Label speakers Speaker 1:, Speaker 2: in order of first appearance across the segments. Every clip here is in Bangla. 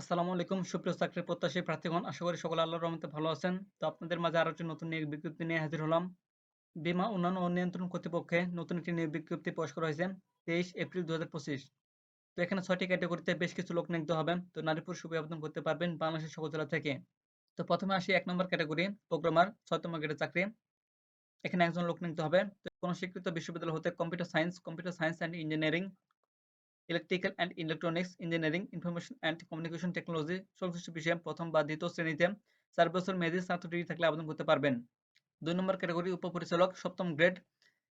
Speaker 1: আসসালামু আলাইকুম সুপ্রিয় চাকরি প্রত্যাশী প্রার্থীগণ আশা করি সকলে আল্লাহর রহমতে ভালো আছেন তো আপনাদের মাঝে আরও একটি নতুন নিয়োগ বিজ্ঞপ্তি নিয়ে হাজির হলাম বিমা উন্নয়ন ও নিয়ন্ত্রণ কর্তৃপক্ষে নতুন একটি নিয়োগ বিজ্ঞপ্তি প্রকাশ করা হয়েছে তেইশ এপ্রিল দু তো এখানে ছয়টি ক্যাটাগরিতে বেশ কিছু লোক নিয়োগ হবে তো নারী পুরুষ আবেদন করতে পারবেন বাংলাদেশের সকল জেলা থেকে তো প্রথমে আসি এক নম্বর ক্যাটাগরি প্রোগ্রামার ছয়তম গ্রেডের চাকরি এখানে একজন লোক নিয়োগ হবে তো কোনো স্বীকৃত বিশ্ববিদ্যালয় হতে computer science computer science and engineering electrical and electronics engineering information and communication technology সংশ্লিষ্ট বিষয়ে প্রথম বা দ্বিতীয় শ্রেণীতে চার বছর মেয়াদী স্নাতক ডিগ্রি থাকলে আবেদন করতে পারবেন দুই নম্বর ক্যাটাগরি উপপরিচালক সপ্তম গ্রেড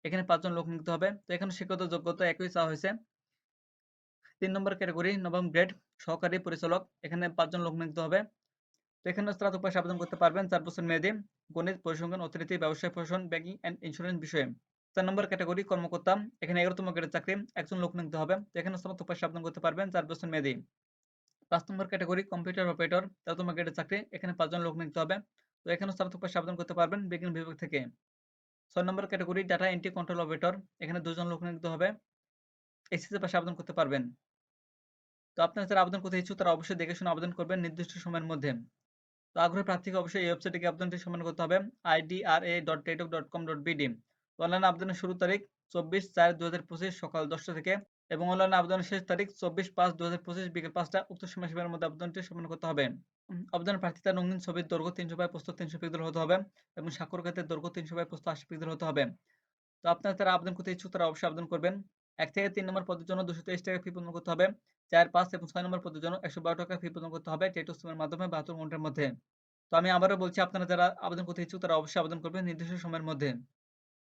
Speaker 1: এখানে পাঁচজন লোক নিতে হবে তো এখানে শিক্ষত যোগ্যতা একই চাওয়া হয়েছে তিন নম্বর ক্যাটাগরি নবম গ্রেড সহকারী পরিচালক এখানে পাঁচজন লোক নিতে হবে তো এখানে স্নাতক পাশে আবেদন করতে পারবেন চার বছর মেয়াদী গণিত পরিসংখ্যান অর্থনীতি ব্যবসায় প্রশাসন ব্যাংকিং অ্যান্ড ইন্স্যুরেন্স বিষয়ে চার নম্বর ক্যাটাগরি কর্মকর্তা এখানে এগারোতম গ্রেডের চাকরি একজন লোক নিতে হবে এখানে স্নাতক পয়সা আবেদন করতে পারবেন চার বছর মেয়াদি পাঁচ নম্বর ক্যাটাগরি কম্পিউটার অপারেটর তেরোতম গ্রেডের চাকরি এখানে পাঁচজন লোক নিতে হবে তো এখানে স্নাতক পয়সা আবেদন করতে পারবেন বিজ্ঞান বিভাগ থেকে ছয় নম্বর category data entry control operator এখানে দুজন লোক নিতে হবে এসএসসি পাশে আবেদন করতে পারবেন তো আপনারা যারা আবেদন করতে ইচ্ছুক তারা অবশ্যই দেখে শুনে আবেদন করবেন নির্দিষ্ট সময়ের মধ্যে তো আগ্রহী প্রার্থীকে অবশ্যই এই ওয়েবসাইটে গিয়ে আবেদনটি সম্মান করতে হবে আইডিআরএ ডট টেটক dot com dot BD online আবেদনের শুরু তারিখ চব্বিশ চার দু হাজার পঁচিশ সকাল দশটা থেকে এবং অনলাইন আবেদনের শেষ তারিখ চব্বিশ পাঁচ দু হাজার পঁচিশ বিকেল পাঁচটা উক্ত সময়সীমার মধ্যে আবেদনটি সম্পন্ন করতে হবে আবেদন প্রার্থী তার রঙিন ছবির দৈর্ঘ্য তিনশো বাই প্রস্তুত তিনশো পিক্সেল হতে হবে এবং সাক্ষর খাতে দৈর্ঘ্য তিনশো বাই প্রস্তুত আশি পিক্সেল হতে হবে তো আপনারা তারা আবেদন করতে ইচ্ছুক তারা অবশ্যই আবেদন করবেন এক থেকে তিন নম্বর পদের জন্য দুশো তেইশ টাকা ফি পূরণ করতে হবে চার পাঁচ এবং ছয় নম্বর পদের জন্য একশো বারো টাকা ফি পূরণ করতে হবে টেট টেটস মাধ্যমে বাহাত্তর ঘন্টার মধ্যে তো আমি আবারও বলছি আপনারা যারা আবেদন করতে ইচ্ছুক তারা অবশ্যই আবেদন করবেন নির্দিষ্ট সময়ের মধ্যে